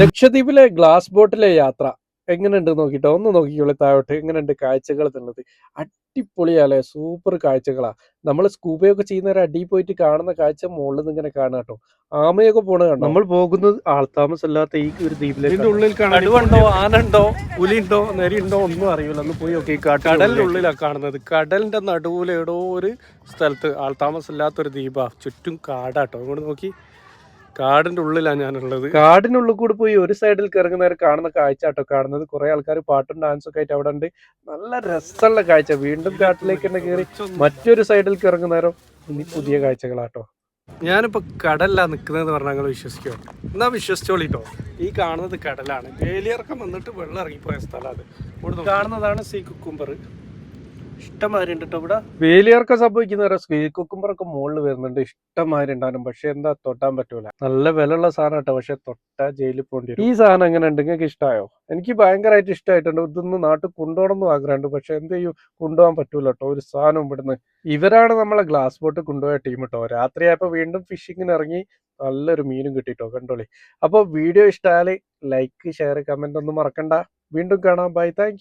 ലക്ഷദ്വീപിലെ ഗ്ലാസ് ബോട്ടിലെ യാത്ര എങ്ങനെയുണ്ട് നോക്കിട്ടോ? ഒന്ന് നോക്കിക്കോളി താഴോട്ട്. എങ്ങനെയുണ്ട് കാഴ്ചകൾ എന്നുള്ളത്? അടിപൊളിയാലേ സൂപ്പർ കാഴ്ചകളാ. നമ്മൾ സ്കൂബയൊക്കെ ചെയ്യുന്നവരെ അടി പോയിട്ട് കാണുന്ന കാഴ്ച മുകളിൽ നിന്ന് ഇങ്ങനെ കാണുക കേട്ടോ. ആമയൊക്കെ പോണ കാണാം നമ്മൾ പോകുന്നത് ആൾത്താമസമില്ലാത്ത ഈ ഒരു ദ്വീപിലേക്ക് ഇതിന്റെ ഉള്ളിൽ ഉണ്ടോ കടുവുണ്ടോ ഉണ്ടോ നെരി ഉണ്ടോ ഒന്നും അറിയില്ല. ഒന്ന് പോയി നോക്കി കടലിന്റെ ഉള്ളിലാണ് കാണുന്നത്. കടലിന്റെ നടുവിലെ ഏടോ ഒരു സ്ഥലത്ത് ആൾതാമസമില്ലാത്തൊരു ദ്വീപാ. ചുറ്റും കാടാട്ടോ അങ്ങോട്ട് നോക്കി. കാടിന്റെ ഉള്ളിലാണ് ഞാനുള്ളത്. കാടിനുള്ളിൽ കൂടി പോയി ഒരു സൈഡിൽ ഇറങ്ങുന്നവർ കാണുന്ന കാഴ്ച കേട്ടോ കാണുന്നത് കുറെ ആൾക്കാർ പാട്ടും ഡാൻസും ഒക്കെ ആയിട്ട് അവിടെ ഉണ്ട് നല്ല രസമുള്ള കാഴ്ച. വീണ്ടും കാട്ടിലേക്ക് തന്നെ കയറി മറ്റൊരു സൈഡിൽ ഇറങ്ങുന്നേരം ഇനി പുതിയ കാഴ്ചകളാട്ടോ. ഞാനിപ്പോ കടലിലാ നിൽക്കുന്നത് പറഞ്ഞാൽ നിങ്ങൾ വിശ്വസിക്കോ? എന്നാ വിശ്വസിച്ചോളിട്ടോ. ഈ കാണുന്നത് കടലാണ്. വേലിയിറക്കം വന്നിട്ട് വെള്ളം ഇറങ്ങിപ്പോയ സ്ഥലമാണ് അത്. കാണുന്നതാണ് സീ കുക്കുംബർ. സംഭവിക്കുന്ന ഇവിടെ. വേലിയർക്കം സംഭവിക്കുന്നവരെ സ്വീൽ കുക്കുമ്പറൊക്കെ മുകളിൽ വരുന്നുണ്ട്. ഇഷ്ടമാതിരി ഉണ്ടാവും പക്ഷെ എന്താ തൊട്ടാൻ പറ്റൂല. നല്ല വിലയുള്ള സാധനം കേട്ടോ പക്ഷെ തൊട്ടാ ജയിലിൽ പോകേണ്ടി ഈ സാധനം എങ്ങനെ ഉണ്ട് നിങ്ങൾക്ക് ഇഷ്ടമായോ എനിക്ക് ഭയങ്കരമായിട്ട് ഇഷ്ടമായിട്ടുണ്ട് ഇതൊന്ന് നാട്ടിൽ കൊണ്ടുപോകണം എന്നും ആഗ്രഹമുണ്ട്. പക്ഷെ എന്ത് ചെയ്യും? കൊണ്ടുപോകാൻ പറ്റൂല കേട്ടോ. ഒരു സാധനം ഇവിടുന്ന്. ഇവരാണ് നമ്മളെ ഗ്ലാസ് ബോട്ട് കൊണ്ടുപോയ ടീം കേട്ടോ രാത്രിയായപ്പോ വീണ്ടും ഫിഷിങ്ങിന് ഇറങ്ങി നല്ലൊരു മീനും കിട്ടിട്ടോ. കണ്ടോളി. അപ്പോൾ വീഡിയോ ഇഷ്ടമായാൽ ലൈക്ക് ഷെയർ കമന്റ് ഒന്നും മറക്കണ്ട. വീണ്ടും കാണാം. Bye thank